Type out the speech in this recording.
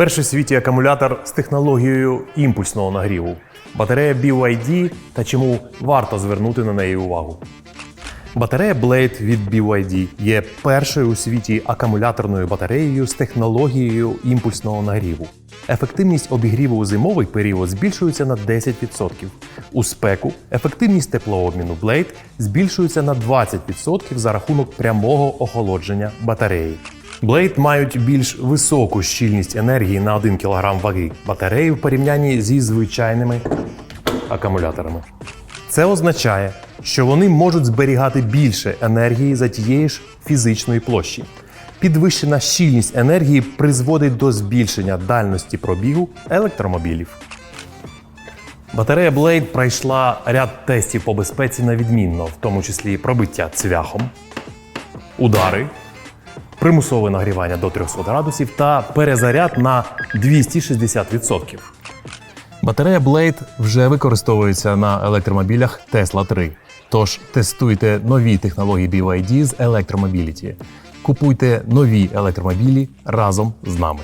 Перший в світі акумулятор з технологією імпульсного нагріву. Батарея BYD та чому варто звернути на неї увагу. Батарея Blade від BYD є першою у світі акумуляторною батареєю з технологією імпульсного нагріву. Ефективність обігріву у зимовий період збільшується на 10%. У спеку ефективність теплообміну Blade збільшується на 20% за рахунок прямого охолодження батареї. Blade мають більш високу щільність енергії на 1 кг ваги батареї в порівнянні зі звичайними акумуляторами. Це означає, що вони можуть зберігати більше енергії за тієї ж фізичної площі. Підвищена щільність енергії призводить до збільшення дальності пробігу електромобілів. Батарея Blade пройшла ряд тестів по безпеці на відмінно, в тому числі пробиття цвяхом, удари, примусове нагрівання до 300 градусів та перезаряд на 260%. Батарея Blade вже використовується на електромобілях Tesla 3. Тож тестуйте нові технології BYD з електромобіліті. Купуйте нові електромобілі разом з нами.